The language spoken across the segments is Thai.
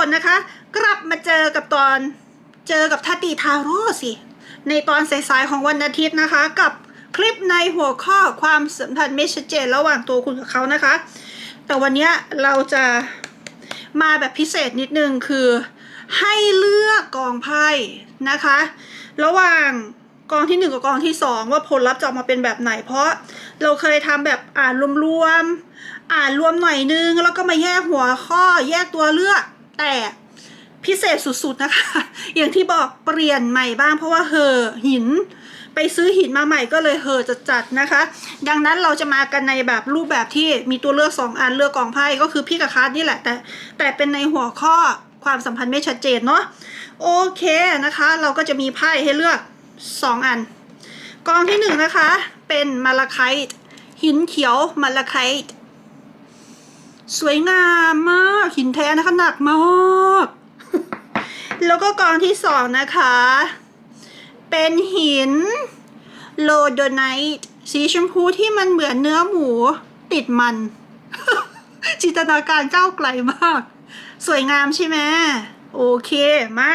คนนะคะ กลับมาเจอกับตอนเจอกับทัตติทาโร่สิ ในตอนสายๆของวันอาทิตย์นะคะ กับคลิปในหัวข้อความสัมพันธ์ไม่ชัดเจนระหว่างตัวคุณกับเขานะคะ แต่วันนี้เราจะมาแบบพิเศษนิดนึงคือ ให้เลือกกองไพ่นะคะ ระหว่างกองที่หนึ่งกับกองที่สองว่าผลลัพธ์จะออกมาเป็นแบบไหน เพราะเราเคยทำแบบอ่านรวมๆอ่านรวมหน่อยนึง แล้วก็มาแยกหัวข้อแยกตัวเลือก แต่พิเศษสุดๆนะคะ อย่างที่บอกเปลี่ยนใหม่บ้างเพราะว่าเหอหิน ไปซื้อหินมาใหม่ก็เลยเหอจะจัดนะคะ ดังนั้นเราจะมากันในแบบรูปแบบที่มีตัวเลือกสองอันเลือกกองไพ่ก็คือพี่กับคาร์ดนี่แหละ แต่แต่เป็นในหัวข้อความสัมพันธ์ไม่ชัดเจนเนาะโอเคนะคะ เราก็จะมีไพ่ให้เลือกสองอัน กองที่หนึ่งนะคะ เป็นมาลาไคต์หินเขียวมาลาไคต์ สวยงามมากหินแท้นะคะหนักมาก แล้วก็กองที่สองนะคะ เป็นหินโลโดไนต์สีชมพูที่มันเหมือนเนื้อหมูติดมัน จินตนาการก้าวไกลมาก สวยงามใช่ไหมโอเคมา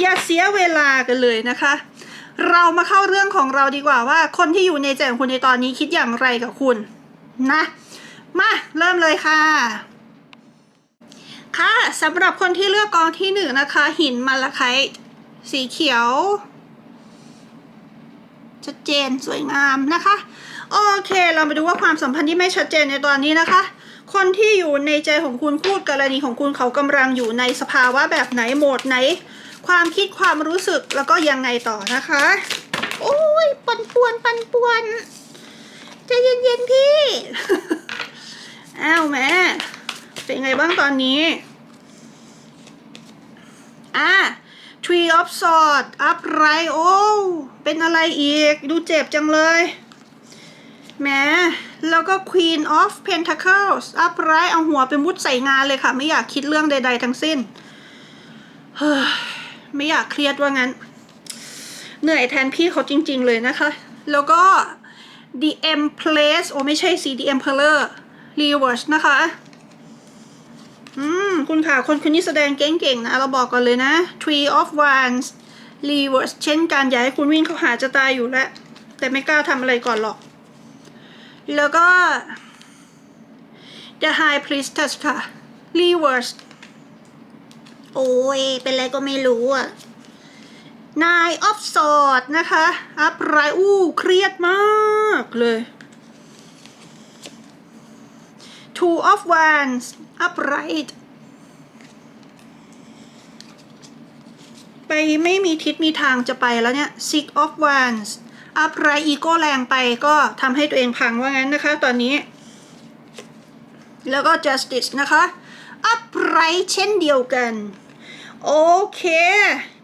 อย่าเสียเวลากันเลยนะคะ เรามาเข้าเรื่องของเราดีกว่าว่า คนที่อยู่ในใจของคุณในตอนนี้คิดอย่างไรกับคุณ นะ มา เริ่มเลยค่ะ ค่ะสำหรับคนที่เลือกกองที่หนึ่งนะคะ หินมาลาไคต์สีเขียว ชัดเจนสวยงามนะคะ โอเค เรามาดูว่าความสัมพันธ์ที่ไม่ชัดเจนในตอนนี้นะคะ คนที่อยู่ในใจของคุณพูดกรณีของคุณเขากำลังอยู่ในสภาวะแบบไหนโหมดไหน ความคิดความรู้สึกแล้วก็ยังไงต่อนะคะ โอ้ยปันป่วนปันป่วนใจเย็นๆพี่ อ้าวแม่ เป็นไงบ้างตอนนี้ อะ Tree of Swords upright โอ้เป็นอะไรอีก ดูเจ็บจังเลยแหมแล้วก็ Queen of Pentacles upright เอาหัวไปมุดใส่งานเลยค่ะ ไม่อยากคิดเรื่องใด ๆ ทั้งสิ้น เฮ้ย ไม่อยากเครียดว่างั้น เหนื่อยแทนพี่เขาจริง ๆ เลยนะคะ แล้วก็ The Empress โอ้ไม่ใช่สิ The Emperor Reverse นะคะ อืม คุณค่ะ คนคนนี้แสดงเก่งๆนะ เราบอกก่อนเลยนะ Tree of Wands Reverse เช่นกันอยากให้คุณวิ่งเข้าหาจะตายอยู่แล้ว แต่ไม่กล้าทำอะไรก่อนหรอก แล้วก็ The High Priestess ค่ะ Reverse โอ้ย เป็นอะไรก็ไม่รู้อะ Nine of Swords นะคะ Upright อู้ เครียดมากเลย Two of Wands upright ไปไม่มีทิศมีทางจะไปแล้วเนี่ย Six of Wands upright ego แรงไปก็ทำให้ตัวเองพังว่างั้นนะคะตอนนี้ แล้วก็ justice นะคะ upright เช่นเดียวกัน โอเค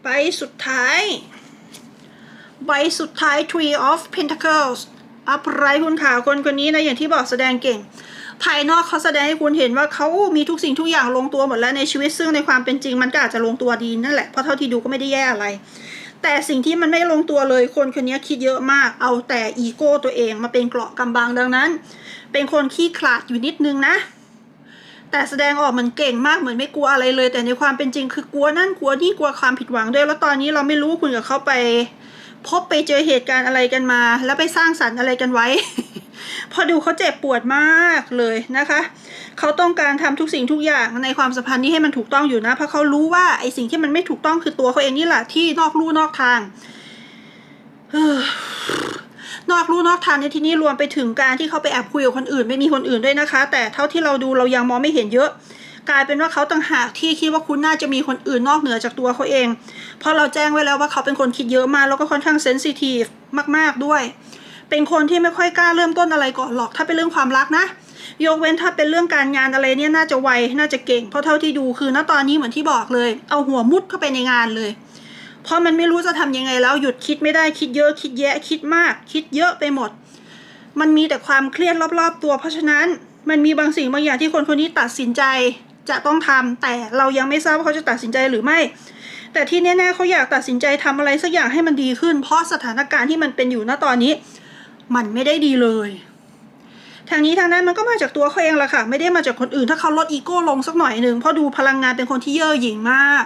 ใบสุดท้ายใบสุดท้าย Three of Pentacles upright คุณขาคนคนนี้นะอย่างที่บอกแสดงเก่ง ภายนอกเขาแสดงให้คุณเห็นว่าเขามีทุกสิ่งทุกอย่างลงตัวหมดแล้วในชีวิตซึ่งในความเป็นจริงมันก็อาจจะลงตัวดีนั่นแหละเพราะเท่าที่ดูก็ไม่ได้แย่อะไร แต่สิ่งที่มันไม่ลงตัวเลยคนคนนี้คิดเยอะมาก เอาแต่อีโก้ตัวเองมาเป็นเกราะกำบังดังนั้น เป็นคนขี้ขลาดอยู่นิดนึงนะแต่แสดงออกเหมือนเก่งมากเหมือนไม่กลัวอะไรเลย แต่ในความเป็นจริงคือกลัวนั่นกลัวนี่กลัวความผิดหวังด้วย แล้วตอนนี้เราไม่รู้คุณกับเขาไป พบไปเจอเหตุการณ์อะไรกันมา แล้วไปสร้างสรรค์อะไรกันไว้ พอดูเขาเจ็บปวดมากเลยนะคะ เขาต้องการทำทุกสิ่งทุกอย่างในความสัมพันธ์นี้ให้มันถูกต้องอยู่นะ เพราะเขารู้ว่าไอ้สิ่งที่มันไม่ถูกต้องคือตัวเขาเองนี่แหละที่นอกลู่นอกทางนอกลู่นอกทางในที่นี้รวมไปถึงการที่เขาไปแอบคุยกับคนอื่น ไม่มีคนอื่นด้วยนะคะ แต่เท่าที่เราดูเรายังมองไม่เห็นเยอะ กลายเป็นว่าเขาต่างหากที่คิดว่าคุณน่าจะมีคนอื่นนอกเหนือจากตัวเขาเอง เพราะเราแจ้งไว้แล้วว่าเขาเป็นคนคิดเยอะมากแล้วก็ค่อนข้างเซนซิทีฟมาก ๆด้วย เป็นคนที่ไม่ค่อยกล้าเริ่มต้นอะไรก่อนหรอกถ้าเป็นเรื่องความรักนะ ยกเว้นถ้าเป็นเรื่องการงานอะไรเนี่ยน่าจะไวน่าจะเก่ง เพราะเท่าที่ดูคือณตอนนี้เหมือนที่บอกเลย เอาหัวมุดเข้าไปในงานเลย เพราะมันไม่รู้จะทำยังไงแล้วหยุดคิดไม่ได้คิดเยอะคิดแยะคิดมาก คิดเยอะไปหมด มันมีแต่ความเครียดรอบๆตัว เพราะฉะนั้นมันมีบางสิ่งบางอย่างที่คนคนนี้ตัดสินใจ จะต้องทำแต่เรายังไม่ทราบว่าเขาจะตัดสินใจหรือไม่ แต่ที่แน่ๆเขาอยากตัดสินใจทำอะไรสักอย่างให้มันดีขึ้น เพราะสถานการณ์ที่มันเป็นอยู่ณตอนนี้ มันไม่ได้ดีเลยทางนี้ทางนั้นมันก็มาจากตัวเขาเองละค่ะ ไม่ได้มาจากคนอื่นถ้าเขาลดอีโก้ลงสักหน่อยหนึ่งเพราะดูพลังงานเป็นคนที่เย่อหยิ่งมาก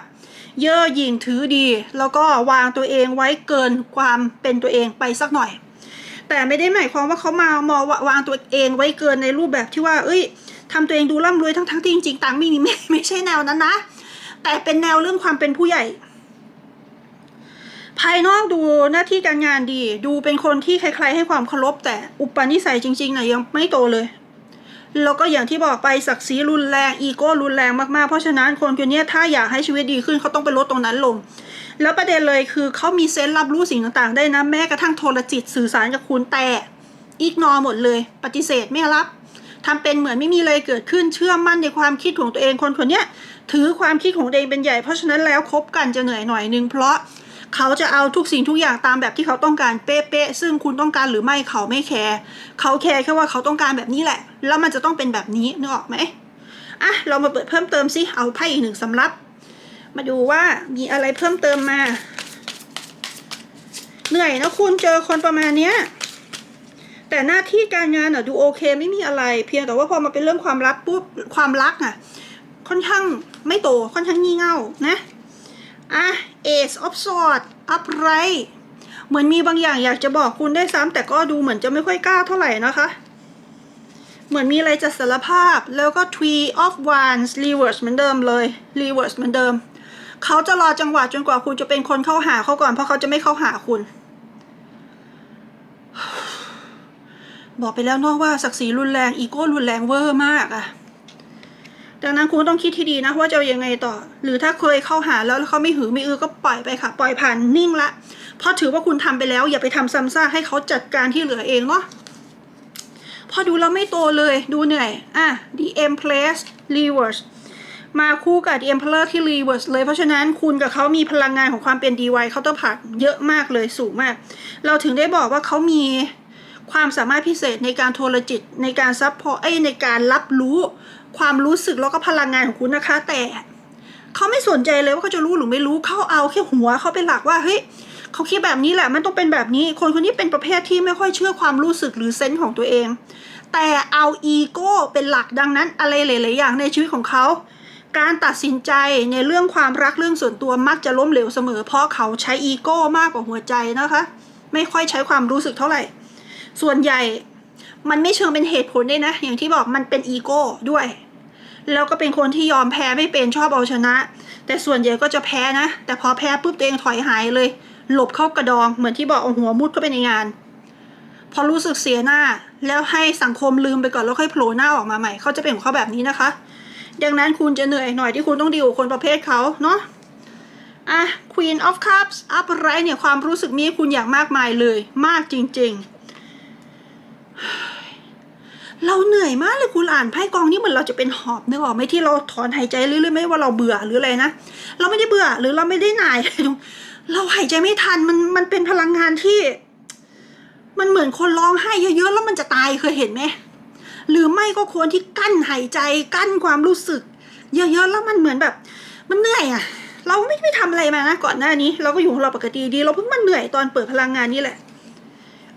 เย่อหยิ่งถือดี แล้วก็วางตัวเองไว้เกินความเป็นตัวเองไปสักหน่อย แต่ไม่ได้หมายความว่าเขามามองว่าวางตัวเองไว้เกินในรูปแบบที่ว่า เอ้ย ทำตัวเองดูร่ำรวยทั้งๆที่จริงๆตังไม่มีไม่ไม่ใช่แนวนั้นนะ แต่เป็นแนวเรื่องความเป็นผู้ใหญ่ ภายนอกดูหน้าที่การงานดี ดูเป็นคนที่ใครๆให้ความเคารพแต่อุปนิสัยจริงๆนะยังไม่โตเลย แล้วก็อย่างที่บอกไปศักดิ์ศรีรุนแรงอีโก้รุนแรงมากๆเพราะฉะนั้นคนคนนี้ถ้าอยากให้ชีวิตดีขึ้นเขาต้องไปลดตรงนั้นลงแล้วประเด็นเลยคือเขามีเซนส์รับรู้สิ่งต่างๆ ได้นะ แม้กระทั่งโทรจิตสื่อสารกับคุณแต่อีกนอหมดเลย ปฏิเสธไม่รับ ทำเป็นเหมือนไม่มีอะไรเกิดขึ้นเชื่อมั่นในความคิดของตัวเองคนคนนี้ถือความคิดของตัวเองเป็นใหญ่ เพราะฉะนั้นแล้วคบกันจะเหนื่อยหน่อยนึงเพราะเขาจะเอาทุกสิ่งทุกอย่างตามแบบที่เขาต้องการเป๊ะๆซึ่งคุณต้องการหรือไม่เขาไม่แคร์เขาแคร์แค่ว่าเขาต้องการแบบนี้แหละ แล้วมันจะต้องเป็นแบบนี้นึกออกไหมอะเรามาเปิดเพิ่มเติมสิเอาไพ่อีกหนึ่งสำรับ มาดูว่ามีอะไรเพิ่มเติมมา เหนื่อยนะคุณเจอคนประมาณเนี้ย แต่หน้าที่การงานอะดูโอเคไม่มีอะไร เพียงแต่ว่าพอมาเป็นเรื่องความรักปุ๊บความรักอะ ค่อนข้างไม่โตค่อนข้างงี่เง่านะอะ Ace of Swords upright เหมือนมีบางอย่างอยากจะบอกคุณได้ซ้ำแต่ก็ดูเหมือนจะไม่ค่อยกล้าเท่าไหร่นะคะ เหมือนมีอะไรจะสารภาพแล้วก็ tree of Wands reverse เหมือนเดิมเลย reverse เหมือนเดิม เขาจะรอจังหวะจนกว่าคุณจะเป็นคนเข้าหาเขาก่อนเพราะเขาจะไม่เข้าหาคุณ บอกไปแล้วเนอะว่าศักดิ์ศรีรุนแรงอีโก้รุนแรงเวอร์มากอะดังนั้นคุณต้องคิดที่ดีนะว่าจะยังไงต่อ หรือถ้าเคยเข้าหาแล้วแล้วเขาไม่หือไม่อือก็ปล่อยไปค่ะ ปล่อยผ่านนิ่งละ เพราะถือว่าคุณทำไปแล้ว อย่าไปทำซ้ำซากให้เขาจัดการที่เหลือเองเนาะพอดูแล้วไม่โตเลยดูเหนื่อย อะ the empress reverse มาคู่กับ The Emperor ที่ reverse เลย เพราะฉะนั้นคุณกับเขามีพลังงานของความเป็น DY เขาต้องผ่านเยอะมากเลยสูงมาก เราถึงได้บอกว่าเขามี ความสามารถพิเศษในการโทรจิต ในการซับพอร์ตในการรับรู้ความรู้สึกแล้วก็พลังงานของคุณนะคะ แต่เขาไม่สนใจเลยว่าเขาจะรู้หรือไม่รู้เขาเอาแค่หัวเขาเป็นหลักว่าเฮ้ยเขาคิดแบบนี้แหละมันต้องเป็นแบบนี้ คนคนนี้เป็นประเภทที่ไม่ค่อยเชื่อความรู้สึกหรือเซนส์ของตัวเอง แต่เอาอีโก้เป็นหลักดังนั้น อะไรหลาย ๆ อย่างในชีวิตของเขาการตัดสินใจในเรื่องความรักเรื่องส่วนตัวมักจะล้มเหลวเสมอ เพราะเขาใช้อีโก้มากกว่าหัวใจนะคะ ไม่ค่อยใช้ความรู้สึกเท่าไหร่ ส่วนใหญ่มันไม่เชิงเป็นเหตุผลด้วยนะ อย่างที่บอกมันเป็นอีโก้ด้วย แล้วก็เป็นคนที่ยอมแพ้ไม่เป็นชอบเอาชนะ แต่ส่วนใหญ่ก็จะแพ้นะ แต่พอแพ้ปุ๊บตัวเองถอยหายเลย หลบเข้ากระดองเหมือนที่บอกเอาหัวมุดเข้าไปในงาน พอรู้สึกเสียหน้า แล้วให้สังคมลืมไปก่อนแล้วค่อยโผล่หน้าออกมาใหม่เขาจะเป็นของเขาแบบนี้นะคะ ดังนั้นคุณจะเหนื่อยหน่อยที่คุณต้องดีลกับคนประเภทเขาเนาะอะ Queen of Cups อัพไรเนี่ยความรู้สึกมีให้คุณอย่างมากมายเลย มากจริง ๆ เราเหนื่อยมากเลยคุณอ่านไพ่กองนี้เหมือนเราจะเป็นหอบนึกออกไหมที่เราถอนหายใจเรื่อยๆไม่ว่าเราเบื่อหรืออะไรนะเราไม่ได้เบื่อหรือเราไม่ได้หน่ายเราหายใจไม่ทันมันมันเป็นพลังงานที่ มันเหมือนคนร้องไห้เยอะๆแล้วมันจะตายเคยเห็นไหมหรือไม่ก็ควรที่กั้นหายใจกั้นความรู้สึก เยอะๆแล้วมันเหมือนแบบ มันเหนื่อยอะเราไม่ไม่ทำอะไรมานะก่อนหน้านี้ เราก็อยู่ของเราปกติดี เราเพิ่งมาเหนื่อยตอนเปิดพลังงานนี่แหละ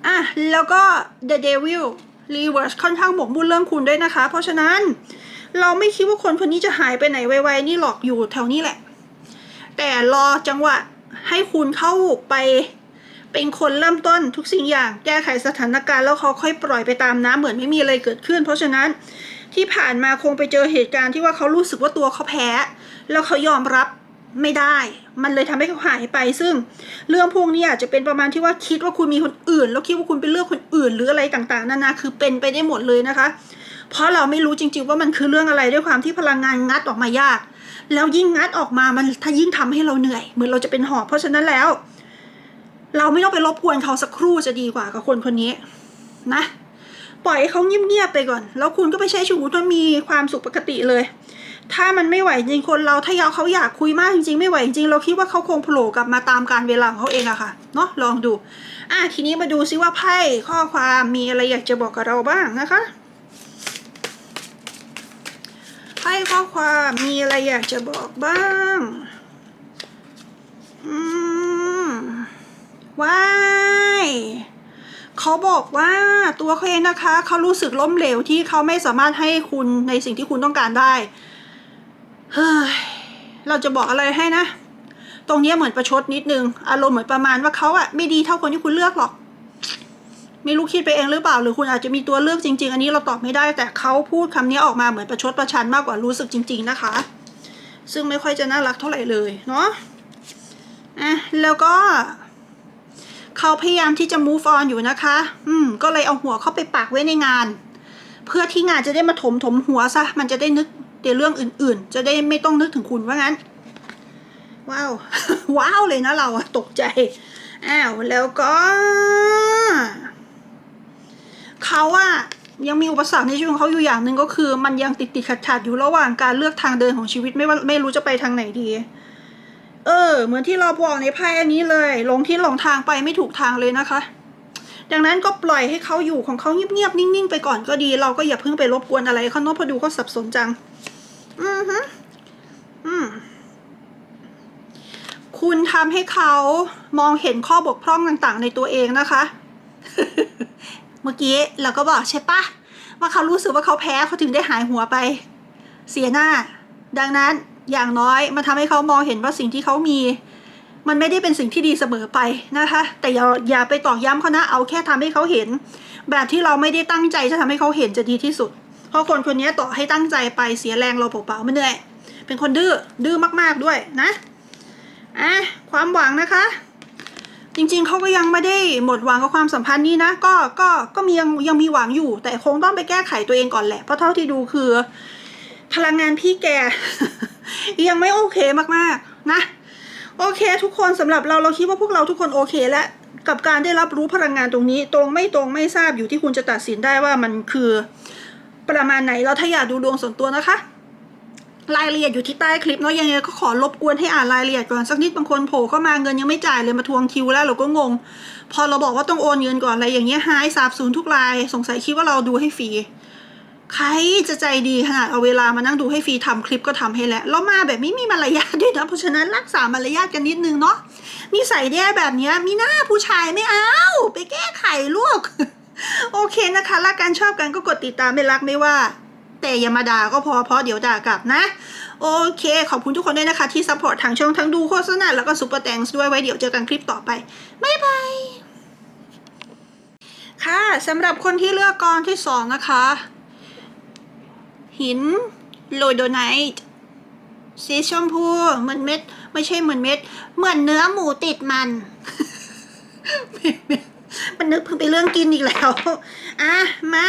อะแล้วก็ The Devil Reverse ค่อนข้างหมกมุ่นเรื่องคุณด้วยนะคะ เพราะฉะนั้นเราไม่คิดว่าคนคนนี้จะหายไปไหนไวๆนี่หรอกอยู่แถวนี้แหละ แต่รอจังหวะให้คุณเข้าไปเป็นคนเริ่มต้นทุกสิ่งอย่างแก้ไขสถานการณ์แล้วเขาค่อยปล่อยไปตามน้ำเหมือนไม่มีอะไรเกิดขึ้น เพราะฉะนั้นที่ผ่านมาคงไปเจอเหตุการณ์ที่ว่าเขารู้สึกว่าตัวเขาแพ้ แล้วเขายอมรับ ไม่ได้ มันเลยทำให้เขาหายไป ซึ่งเรื่องพวกนี้อาจจะเป็นประมาณที่ว่าคิดว่าคุณมีคนอื่น แล้วคิดว่าคุณเป็นเรื่องคนอื่น หรืออะไรต่างๆนานาคือเป็นไปได้หมดเลยนะคะ เพราะเราไม่รู้จริง ๆ ว่ามันคือเรื่องอะไรด้วยความที่พลังงานงัดออกมายาก แล้วยิ่งงัดออกมามันถ้ายิ่งทำให้เราเหนื่อย เหมือนเราจะเป็นหอบเพราะฉะนั้นแล้ว เราไม่ต้องไปรบกวนเขาสักครู่จะดีกว่ากับคนคนนี้นะปล่อยให้เขาเงียบๆไปก่อน แล้วคุณก็ไปใช้ชีวิตมันมีความสุขปกติเลย ถ้ามันไม่ไหวจริงคนเราถ้ายาเขาอยากคุยมากจริงๆ ไม่ไหวจริงเราคิดว่าเขาคงโผล่กลับมาตามการเวลาของเขาเองอะค่ะเนาะลองดูอะทีนี้มาดูซิว่าไพ่ข้อความมีอะไรอยากจะบอกกับเราบ้างนะคะไพ่ข้อความมีอะไรอยากจะบอกบ้างอืมว้ายเขาบอกว่าตัวเขาเองนะคะ เขารู้สึกล้มเหลวที่เขาไม่สามารถให้คุณในสิ่งที่คุณต้องการได้ เฮ้ยเราจะบอกอะไรให้นะ ตรงนี้เหมือนประชดนิดนึง อารมณ์เหมือนประมาณว่าเขาอะไม่ดีเท่าคนที่คุณเลือกหรอก ไม่รู้คิดไปเองหรือเปล่า หรือคุณอาจจะมีตัวเลือกจริง ๆ อันนี้เราตอบไม่ได้ แต่เขาพูดคำนี้ออกมาเหมือนประชดประชันมากกว่ารู้สึกจริง ๆนะคะ ซึ่งไม่ค่อยจะน่ารักเท่าไหร่เลยเนาะอะแล้วก็เขาพยายามที่จะ move on อยู่นะคะ อืม ก็เลยเอาหัวเข้าไปปักไว้ในงาน เพื่อที่งานจะได้มาถมถมหัวซะ มันจะได้นึก ในเรื่องอื่นๆ จะได้ไม่ต้องนึกถึงคุณว่างั้น ว้าว ว้าวเลยนะเราอะตกใจ อ้าว แล้วก็เขาอะยังมีอุปสรรคในชีวิตของเขาอยู่อย่างหนึ่งก็คือ มันยังติดติดขัดขัดๆอยู่ระหว่างการเลือกทางเดินของชีวิตไม่ว่าไม่รู้จะไปทางไหนดี เออ เหมือนที่เราบอกในไพ่อันนี้เลยลงที่หลงทางไปไม่ถูกทางเลยนะคะ ดังนั้นก็ปล่อยให้เขาอยู่ของเขาเงียบๆนิ่งๆไปก่อนก็ดี เราก็อย่าเพิ่งไปรบกวนอะไรเขาโน้ตพอดูเขาสับสนจัง อือฮึอืมคุณทำให้เขามองเห็นข้อบกพร่องต่างๆ ในตัวเองนะคะ เมื่อกี้เราก็บอกใช่ปะว่าเขารู้สึกว่าเขาแพ้เขาถึงได้หายหัวไป เสียหน้า ดังนั้นอย่างน้อยมันทำให้เขามองเห็นว่าสิ่งที่เขามี มันไม่ได้เป็นสิ่งที่ดีเสมอไปนะคะ แต่อย่าอย่าไปตอกย้ำเขานะเอาแค่ทำให้เขาเห็น แบบที่เราไม่ได้ตั้งใจจะทำให้เขาเห็นจะดีที่สุด เพราะคนคนนี้ต่อให้ตั้งใจไปเสียแรงเราเปล่าๆไม่เหนื่อยเป็นคนดื้อดื้อมากๆด้วยนะอะความหวังนะคะ จริงๆเขาก็ยังไม่ได้หมดหวังกับความสัมพันธ์นี้นะ ก็ก็ก็มียังยังมีหวังอยู่ แต่คงต้องไปแก้ไขตัวเองก่อนแหละเพราะเท่าที่ดูคือ พลังงานพี่แก ยังไม่โอเคมากๆ นะ โอเค ทุกคนสำหรับเราเราคิดว่าพวกเราทุกคนโอเค แล้วกับการได้รับรู้พลังงานตรงนี้ ตรงไม่ตรงไม่ทราบอยู่ที่คุณจะตัดสินได้ว่ามันคือประมาณไหนแล้วถ้าอยากดูดวงส่วนตัวนะคะรายละเอียดอยู่ที่ใต้คลิปเนาะยังไงก็ขอรบกวนให้อ่านรายละเอียดก่อนสักนิดบางคนโผล่เข้ามาเงินยังไม่จ่ายเลยมาทวงคิวแล้วเราก็งง พอเราบอกว่าต้องโอนเงินก่อนอะไรอย่างเงี้ยหายสาบสูญทุกราย สงสัยคิดว่าเราดูให้ฟรี ใครจะใจดีขนาดเอาเวลามานั่งดูให้ฟรีทำคลิปก็ทำให้แล้วแล้วมาแบบไม่มีมารยาทด้วยนะเพราะฉะนั้นรักษามารยาทกันนิดนึงเนาะนิสัยแย่แบบนี้มีหน้าผู้ชายไม่เอา ไปแก้ไขลูก โอเคนะคะรักกันชอบกันก็กดติดตามไม่รักไม่ว่า แต่อย่ามาด่าก็พอเพราะเดี๋ยวด่ากลับนะ โอเค ขอบคุณทุกคนด้วยนะคะ ที่ซัพพอร์ตทางช่องทั้งดูโฆษณาแล้วก็ซุปเปอร์แตงส์ด้วยไว้เดี๋ยวเจอกันคลิปต่อไปบ๊ายบายค่ะสำหรับคนที่เลือกกองที่สองนะคะ หินโลโดไนท์สีชมพูเหมือนเม็ด ไม่ใช่เหมือนเม็ด เหมือนเนื้อหมูติดมัน มันนึกเพิ่งไปเรื่องกินอีกแล้ว อะ มา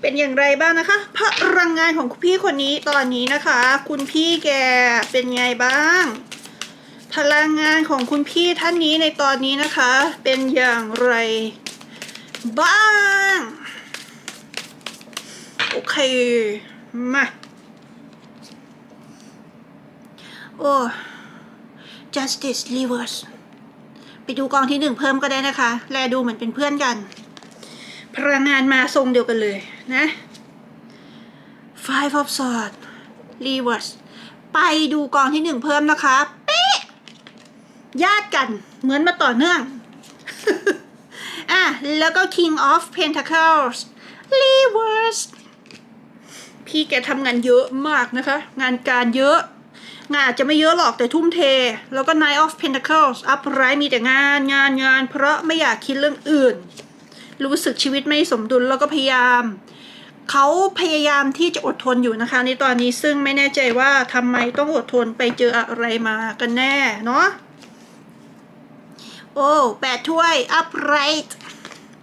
เป็นอย่างไรบ้างนะคะ พลังงานของคุณพี่คนนี้ตอนนี้นะคะ คุณพี่แกเป็นไงบ้าง พลังงานของคุณพี่ท่านนี้ในตอนนี้นะคะ เป็นอย่างไรบ้าง โอเค มา โอ้ justice reverse ไปดูกองที่หนึ่งเพิ่มก็ได้นะคะ แลดูเหมือนเป็นเพื่อนกัน พลังงานมาทรงเดียวกันเลยนะ Five of Swords Reverse ไปดูกองที่หนึ่งเพิ่มนะคะเป๊ะญาติกันเหมือนมาต่อเนื่องอะแล้วก็ King of Pentacles Reverse พี่แกทำงานเยอะมากนะคะ งานการเยอะ งานอาจจะไม่เยอะหรอกแต่ทุ่มเท แล้วก็ night of Pentacles upright มีแต่งานงานงาน เพราะไม่อยากคิดเรื่องอื่น รู้สึกชีวิตไม่สมดุลแล้วก็พยายามเขาพยายามที่จะอดทนอยู่นะคะ ในตอนนี้ซึ่งไม่แน่ใจว่าทำไมต้องอดทนไปเจออะไรมากันแน่เนาะโอ้แปดถ้วย upright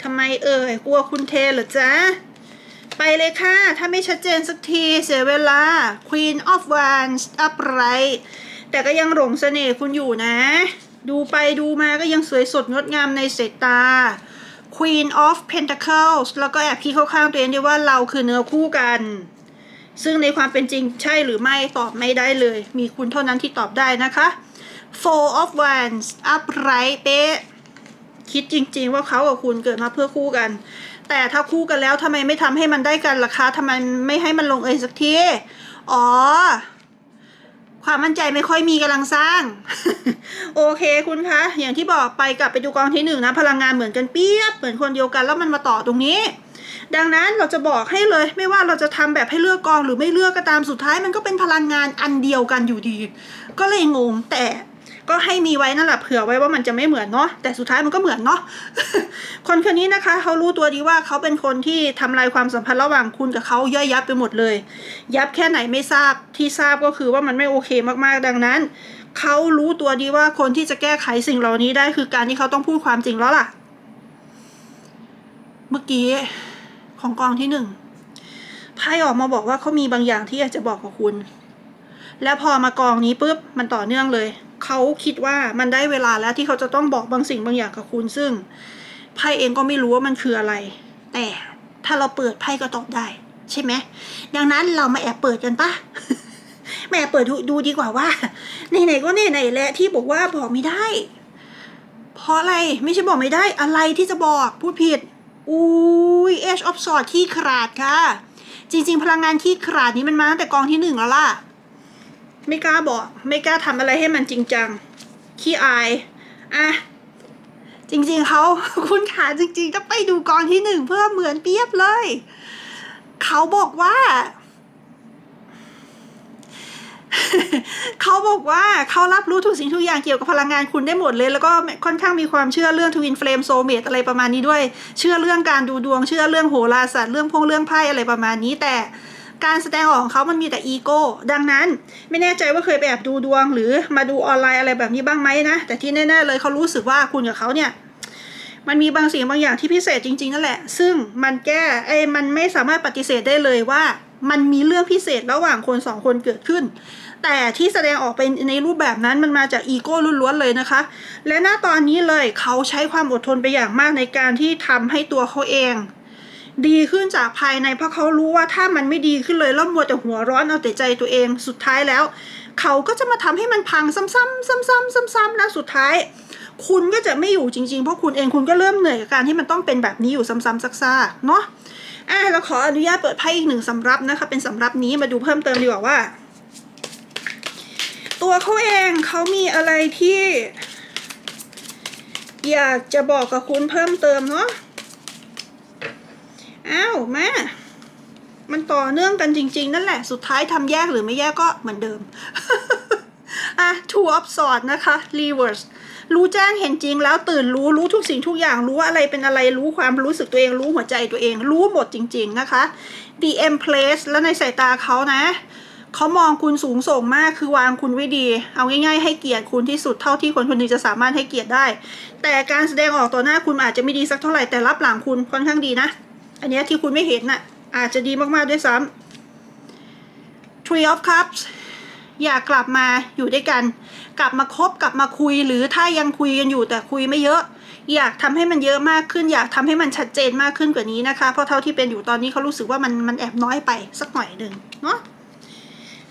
ทำไมเอ่ยกลัวคุณเทเหรอจ๊ะ ไปเลยค่ะ ถ้าไม่ชัดเจนสักทีเสียเวลา Queen of Wands upright แต่ก็ยังหลงเสน่ห์คุณอยู่นะ ดูไปดูมาก็ยังสวยสดงดงามในสายตา Queen of Pentacles แล้วก็แอบคิดเข้าข้างตัวเองด้วยว่าเราคือเนื้อคู่กัน ซึ่งในความเป็นจริงใช่หรือไม่ตอบไม่ได้เลย มีคุณเท่านั้นที่ตอบได้นะคะ Four of Wands upright เป๊ะคิดจริงๆว่าเขากับคุณเกิดมาเพื่อคู่กัน แต่ถ้าคู่กันแล้วทำไมไม่ทำให้มันได้กันล่ะคะทำไมไม่ให้มันลงเอยสักที อ๋อ ความมั่นใจไม่ค่อยมีกำลังสร้าง โอเคคุณคะ อย่างที่บอกไปกลับไปดูกองที่หนึ่งนะ พลังงานเหมือนกันเปียบ เหมือนคนเดียวกันแล้วมันมาต่อตรงนี้ ดังนั้นเราจะบอกให้เลย ไม่ว่าเราจะทำแบบให้เลือกกองหรือไม่เลือกก็ตามสุดท้าย มันก็เป็นพลังงานอันเดียวกันอยู่ดี ก็เลยงงแต่ ก็ให้มีไว้นั่นแหละเผื่อไว้ว่ามันจะไม่เหมือนเนาะแต่สุดท้ายมันก็เหมือนเนาะคนคนนี้นะคะเขารู้ตัวดีว่าเขาเป็นคนที่ทำลายความสัมพันธ์ระหว่างคุณกับเขาย่อยยับไปหมดเลย ยับแค่ไหนไม่ทราบที่ทราบก็คือว่ามันไม่โอเคมากๆดังนั้นเขารู้ตัวดีว่าคนที่จะแก้ไขสิ่งเหล่านี้ได้คือการที่เขาต้องพูดความจริงแล้วล่ะ เมื่อกี้ของกองที่หนึ่งไพ่ออกมาบอกว่าเขามีบางอย่างที่อยากจะบอกกับคุณ แล้วพอมากองนี้ปุ๊บมันต่อเนื่องเลย เขาคิดว่ามันได้เวลาแล้วที่เขาจะต้องบอกบางสิ่งบางอย่างกับคุณซึ่งไพ่เองก็ไม่รู้ว่ามันคืออะไร แต่ถ้าเราเปิดไพ่ก็ตอบได้ ใช่ไหมดังนั้นเรามาแอบเปิดกันปะมาแอบเปิดดูดีกว่าว่าไหนๆก็ไหนๆแหละที่บอกว่าบอกไม่ได้ เพราะอะไรไม่ใช่บอกไม่ได้อะไรที่จะบอกพูดผิดอุ้ย Age of Swords ขี้ขาดค่ะ จริง ๆ พลังงานขี้ขาดนี้มันมาตั้งแต่กองที่หนึ่งแล้วล่ะ ไม่กล้าบอก ไม่กล้าทำอะไรให้มันจริงจัง ขี้อาย อะ จริงๆเขาคุณขาจริงๆก็ไปดูกองที่หนึ่งเพื่อเหมือนเปรียบเลย เขาบอกว่าเขาบอกว่าเขารับรู้ทุกสิ่งทุกอย่างเกี่ยวกับพลังงานคุณได้หมดเลย แล้วก็ค่อนข้างมีความเชื่อเรื่องทวินเฟลมโซเมตอะไรประมาณนี้ด้วย เชื่อเรื่องการดูดวง เชื่อเรื่องโหราศาสตร์เรื่องพงเรื่องไพ่อะไรประมาณนี้แต่ การแสดงออกของเขามันมีแต่อีโก้ ดังนั้นไม่แน่ใจว่าเคยไปแอบดูดวง หรือมาดูออนไลน์อะไรแบบนี้บ้างไหมนะ แต่ที่แน่ๆเลยเขารู้สึกว่าคุณกับเขาเนี่ยมันมีบางสิ่งบางอย่างที่พิเศษจริงๆนั่นแหละ ซึ่งมันแก้ไอ้มันไม่สามารถปฏิเสธได้เลยว่า มันมีเรื่องพิเศษระหว่างคนสองคนเกิดขึ้น แต่ที่แสดงออกไปในรูปแบบนั้นมันมาจากอีโก้ล้วนๆเลยนะคะ และณตอนนี้เลยเขาใช้ความอดทนไปอย่างมากในการที่ทำให้ตัวเขาเอง ดีขึ้นจากภายในเพราะเขารู้ว่าถ้ามันไม่ดีขึ้นเลยแล้วมัวแต่หัวร้อนเอาแต่ใจตัวเองสุดท้ายแล้ว เขาก็จะมาทำให้มันพังซ้ำๆซ้ำๆซ้ำๆนะสุดท้าย คุณก็จะไม่อยู่จริงๆ เพราะคุณเองคุณก็เริ่มเหนื่อยกับการที่มันต้องเป็นแบบนี้อยู่ซ้ำๆซักๆเนาะอะเราขออนุญาตเปิดไพ่อีกหนึ่งสำรับนะคะ เป็นสำรับนี้มาดูเพิ่มเติมดีกว่าว่า ตัวเขาเองเขามีอะไรที่ อยากจะบอกกับคุณเพิ่มเติมเนาะ อ้าวแมามันต่อเนื่องกันจริง ๆ นั่นแหละ สุดท้ายทำแยกหรือไม่แยกก็เหมือนเดิม อะ two of swords นะคะ reverse รู้แจ้งเห็นจริงแล้วตื่นรู้รู้ทุกสิ่งทุกอย่างรู้ว่าอะไรเป็นอะไรรู้ความรู้สึกตัวเอง รู้หัวใจตัวเอง รู้หมดจริง ๆ นะคะ the M place แล้วในสายตาเขานะเขามองคุณสูงส่งมากคือวางคุณไว้ดี เอาง่ายๆให้เกียรติคุณที่สุดเท่าที่คนคนนึงจะสามารถให้เกียรติได้ แต่การแสดงออกต่อหน้าคุณอาจจะไม่ดีสักเท่าไหร่แต่รับหลังคุณค่อนข้างดีนะ อันนี้ที่คุณไม่เห็นน่ะ อาจจะดีมากๆด้วยซ้ำ Three of Cups อยากกลับมาอยู่ด้วยกัน กลับมาคบกลับมาคุยหรือถ้ายังคุยกันอยู่แต่คุยไม่เยอะ อยากทำให้มันเยอะมากขึ้น อยากทำให้มันชัดเจนมากขึ้นกว่านี้นะคะ เพราะเท่าที่เป็นอยู่ตอนนี้เขารู้สึกว่ามันมันแอบน้อยไปสักหน่อยหนึ่งเนาะ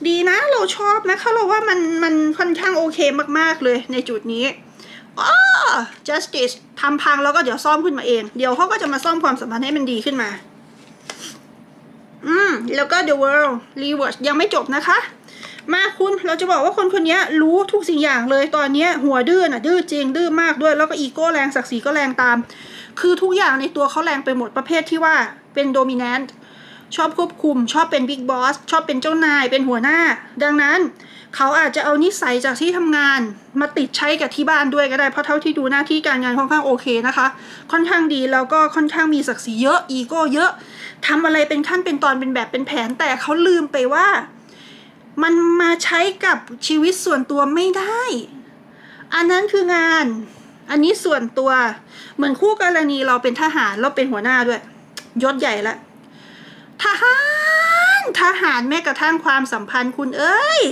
ดีนะเราชอบนะคะเราว่ามันมันค่อนข้างโอเคมากๆเลยในจุดนี้ อ๋อ justice ทำพังแล้วก็เดี๋ยวซ่อมขึ้นมาเอง เดี๋ยวเขาก็จะมาซ่อมความสัมพันธ์ให้มันดีขึ้นมา อืม แล้วก็ the world reverse ยังไม่จบนะคะ มาคุณเราจะบอกว่าคนคนนี้รู้ทุกสิ่งอย่างเลยตอนนี้หัวดื้อน่ะ ดื้อจริง ดื้อมากด้วย แล้วก็อีโก้แรงศักดิ์ศรีก็แรงตาม คือทุกอย่างในตัวเขาแรงไปหมดประเภทที่ว่าเป็นโดมิ n น n t ชอบควบคุม ชอบเป็นบิ๊กบอสชอบเป็นเจ้านายเป็นหัวหน้า ดังนั้น เขาอาจจะเอานิสัยจากที่ทำงานมาติดใช้กับที่บ้านด้วยก็ได้ เพราะเท่าที่ดูหน้าที่การงานค่อนข้างโอเคนะคะ ค่อนข้างดีแล้วก็ค่อนข้างมีศักดิ์ศรีเยอะอีโก้เยอะทำอะไรเป็นขั้นเป็นตอนเป็นแบบเป็นแผน แต่เขาลืมไปว่า มันมาใช้กับชีวิตส่วนตัวไม่ได้ อันนั้นคืองาน อันนี้ส่วนตัว เหมือนคู่กรณีเราเป็นทหารเราเป็นหัวหน้าด้วยยศใหญ่ละทหารทหารแม้กระทั่งความสัมพันธ์คุณเอ้ย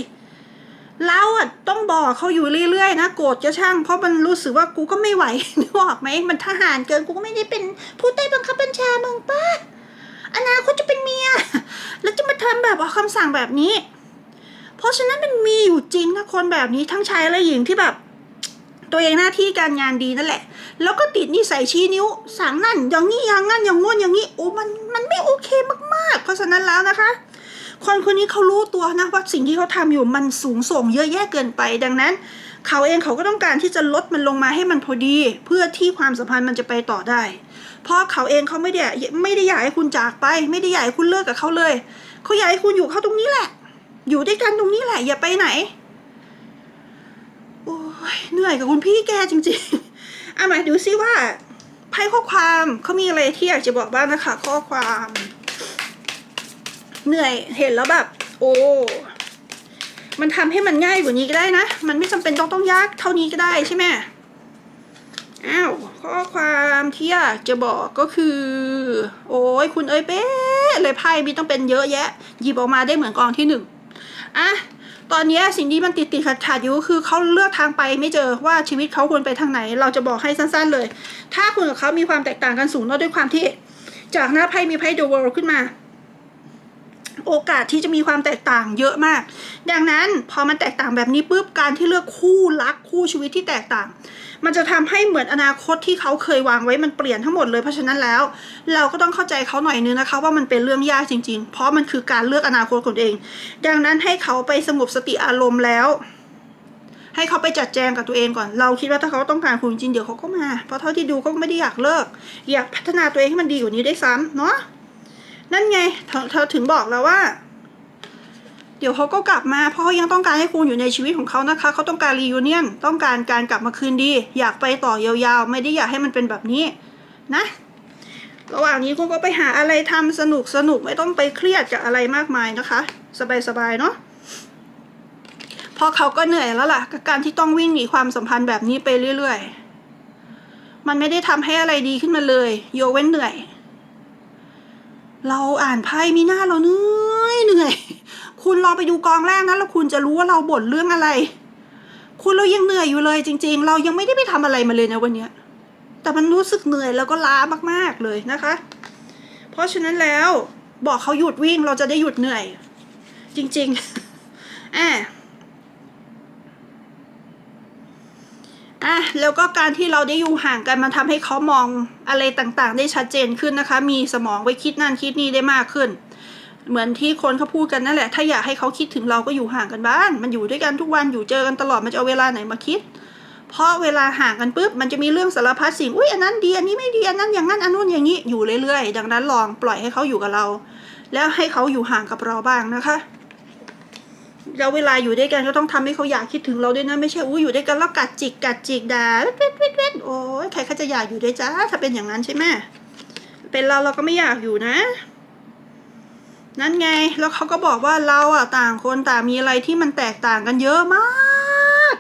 เราอะต้องบอกเขาอยู่เรื่อยๆนะโกรธก็ช่าง เพราะมันรู้สึกว่ากูก็ไม่ไหวนึกออกไหมมันทหารเกินกูก็ไม่ได้เป็นผู้ใต้บังคับบัญชามึงป้าอนาคตจะเป็นเมีย แล้วจะมาทำแบบเอาคำสั่งแบบนี้ เพราะฉะนั้นมันมีอยู่จริงนะคนแบบนี้ทั้งชายและหญิงที่แบบ ตัวเองหน้าที่การงานดีนั่นแหละ แล้วก็ติดนิสัยชี้นิ้วสั่งนั่นอย่างนี้อย่างงั้นอย่างงู้นอย่างนี้โอ้มันมันไม่โอเคมากๆ เพราะฉะนั้นแล้วนะคะ คนคนนี้เขารู้ตัวนะว่าสิ่งที่เขาทำอยู่มันสูงส่งเยอะแยะเกินไป ดังนั้น เขาเองเขาก็ต้องการที่จะลดมันลงมาให้มันพอดี เพื่อที่ความสัมพันธ์มันจะไปต่อได้ เพราะเขาเองเขาไม่ได้ไม่ได้อยากให้คุณจากไป ไม่ได้อยากให้คุณเลิกกับเขาเลยเขาอยากให้คุณอยู่เขาตรงนี้แหละ อยู่ด้วยกันตรงนี้แหละ อย่าไปไหนโอ้ยเหนื่อยกับคุณพี่แกจริงๆอะมาดูซิว่าไพ่ข้อความเขามีอะไรที่อยากจะบอกบ้างนะคะ ข้อความ เหนื่อยเห็นแล้วแบบ โอ้ มันทำให้มันง่ายกว่านี้ก็ได้นะ มันไม่จำเป็นต้องต้องยากเท่านี้ก็ได้ใช่ไหมอ้าวข้อความที่อยากจะบอกก็คือ โอ้ยคุณเอ้ยเป๊ะเลยไพ่มีต้องเป็นเยอะแยะ หยิบออกมาได้เหมือนกองที่หนึ่งอะตอนนี้สิ่งที่มันติดติดขัดขัดอยู่ก็คือเขาเลือกทางไปไม่เจอว่าชีวิตเขาควรไปทางไหน เราจะบอกให้สั้น ๆ เลย ถ้าคุณกับเขามีความแตกต่างกันสูงแล้วด้วยความที่ จากหน้าไพ่มีไพ่ The World ขึ้นมา โอกาสที่จะมีความแตกต่างเยอะมาก ดังนั้นพอมันแตกต่างแบบนี้ปุ๊บการที่เลือกคู่รักคู่ชีวิตที่แตกต่าง มันจะทำให้เหมือนอนาคตที่เขาเคยวางไว้มันเปลี่ยนทั้งหมดเลยเพราะฉะนั้นแล้ว เราก็ต้องเข้าใจเขาหน่อยนึงนะคะ ว่ามันเป็นเรื่องยากจริง ๆ เพราะมันคือการเลือกอนาคตของตัวเอง ดังนั้นให้เขาไปสงบสติอารมณ์แล้วให้เขาไปจัดแจงกับตัวเองก่อน เราคิดว่าถ้าเขาต้องการคุณจริงๆเดี๋ยวเขาก็มา เพราะเท่าที่ดูเขาก็ไม่ได้อยากเลิก อยากพัฒนาตัวเองให้มันดีกว่านี้ได้ซ้ำเนาะ นั่นไงเธอถึงบอกแล้วว่า เดี๋ยวเขาก็กลับมา เพราะเขายังต้องการให้คุณอยู่ในชีวิตของเขานะคะ เขาต้องการรียูเนียนต้องการการกลับมาคืนดี อยากไปต่อยาวๆ ไม่ได้อยากให้มันเป็นแบบนี้ นะ ระหว่างนี้คุณก็ไปหาอะไรทำสนุกสนุกไม่ต้องไปเครียดกับอะไรมากมายนะคะ สบายๆเนาะพราะเขาก็เหนื่อยแล้วล่ะกับการที่ต้องวิ่งหนีความสัมพันธ์แบบนี้ไปเรื่อย ๆ มันไม่ได้ทำให้อะไรดีขึ้นมาเลย โยเว้นเหนื่อย เราอ่านไพ่มีหน้าเราเหนื่อยเหนื่อย คุณลองไปดูกองแรกนะแล้วคุณจะรู้ว่าเราบ่นเรื่องอะไร คุณเรายังเหนื่อยอยู่เลยจริง ๆ เรายังไม่ได้ไปทำอะไรมาเลยนะวันเนี้ยแต่มันรู้สึกเหนื่อยแล้วก็ล้ามากๆเลยนะคะ เพราะฉะนั้นแล้วบอกเขาหยุดวิ่งเราจะได้หยุดเหนื่อย จริงๆอ่า อะแล้วก็การที่เราได้อยู่ห่างกันมันทำให้เขามองอะไรต่างๆ ได้ชัดเจนขึ้นนะคะ มีสมองไว้คิดนั่นคิดนี่ได้มากขึ้น เหมือนที่คนเขาพูดกันนั่นแหละ ถ้าอยากให้เขาคิดถึงเราก็อยู่ห่างกันบ้างมันอยู่ด้วยกันทุกวันอยู่เจอกันตลอดมันจะเอาเวลาไหนมาคิด เพราะเวลาห่างกันปุ๊บมันจะมีเรื่องสารพัดสิ่งอุ้ยอันนั้นดีอันนี้ไม่ดีอันนั้นอย่างนั้นอันนู้นอย่างนี้อยู่เรื่อยๆ ดังนั้นลองปล่อยให้เขาอยู่กับเรา แล้วให้เขาอยู่ห่างกับเราบ้างนะคะ แล้วเวลาอยู่ด้วยกันก็ต้องทำให้เขาอยากคิดถึงเราด้วยนะไม่ใช่อู้อยู่ด้วยกันแล้วกัดจิกกัดจิกด่าเวทเวทเวทเวทโอ้ยใครเขาจะอยากอยู่ด้วยจ้าถ้าเป็นอย่างนั้นใช่ไหมเป็นเราเราก็ไม่อยากอยู่นะ นั่นไงแล้วเขาก็บอกว่าเราอะต่างคนต่างมีอะไรที่มันแตกต่างกันเยอะมาก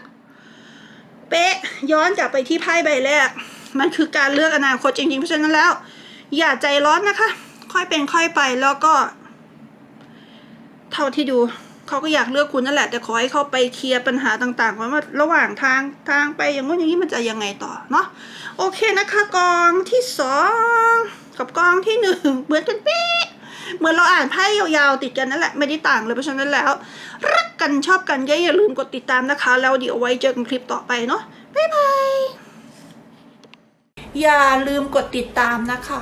เป๊ะย้อนกลับไปที่ไพ่ใบแรก มันคือการเลือกอนาคตจริงๆเพราะฉะนั้นแล้ว อย่าใจร้อนนะคะ ค่อยเป็นค่อยไปแล้วก็ เท่าที่ดู เขาก็อยากเลือกคุณนั่นแหละแต่ขอให้เขาไปเคลียร์ปัญหาต่างๆก่อนว่าระหว่างทางทางไปอย่างนู้นอย่างนี้มันจะยังไงต่อเนาะโอเคนะคะกองที่สองกับกองที่หนึ่งเหมือนกันเป๊ะเหมือนเราอ่านไพ่ยาวๆติดกันนั่นแหละไม่ได้ต่างเลยเพราะฉะนั้นแล้ว รักกันชอบกันก็อย่าลืมกดติดตามนะคะ แล้วเดี๋ยวไว้เจอกันคลิปต่อไปเนาะบ๊ายบายอย่าลืมกดติดตามนะคะ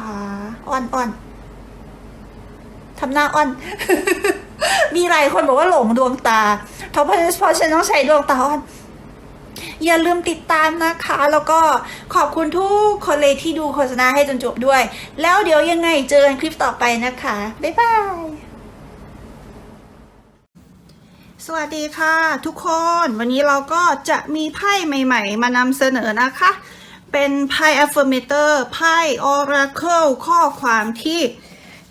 อ่อนอ่อนๆทำหน้าอ่อน มีหลายคนบอกว่าหลงดวงตาเพราะเพราะฉันต้องใช้ดวงตาอ่อนอย่าลืมติดตามนะคะ แล้วก็ขอบคุณทุกคนเลยที่ดูโฆษณาให้จนจบด้วย แล้วเดี๋ยวยังไงเจอกันคลิปต่อไปนะคะ บ๊ายบาย สวัสดีค่ะทุกคน วันนี้เราก็จะมีไพ่ใหม่ ๆ มานำเสนอนะคะ เป็นไพ่ affirmator ไพ่ oracle ข้อความที่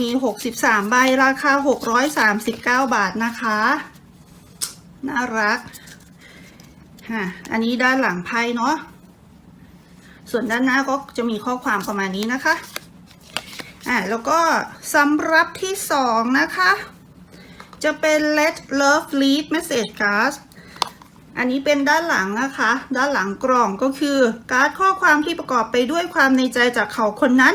มี 63 ใบ ราคา 639 บาทนะคะ น่ารักฮะอันนี้ด้านหลังไพ่เนาะ ส่วนด้านหน้าก็จะมีข้อความประมาณนี้นะคะ อ่าแล้วก็สำรับที่สองนะคะ จะเป็น let love lead message card อันนี้เป็นด้านหลังนะคะ ด้านหลังกล่องก็คือ การ์ดข้อความที่ประกอบไปด้วยความในใจจากเขาคนนั้น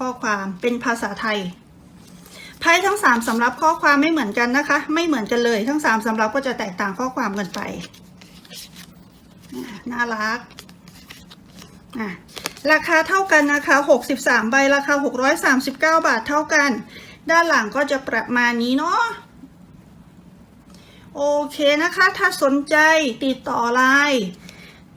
ข้อความเป็นภาษาไทยไพ่ทั้งสามสำรับข้อความไม่เหมือนกันนะคะ ไม่เหมือนกันเลยทั้งสามสำรับก็จะแตกต่างข้อความกันไป น่ารักราคาเท่ากันนะคะ 63 ใบราคา 639 บาทเท่ากัน ด้านหลังก็จะประมาณนี้เนาะโอเคนะคะ ถ้าสนใจติดต่อไลน์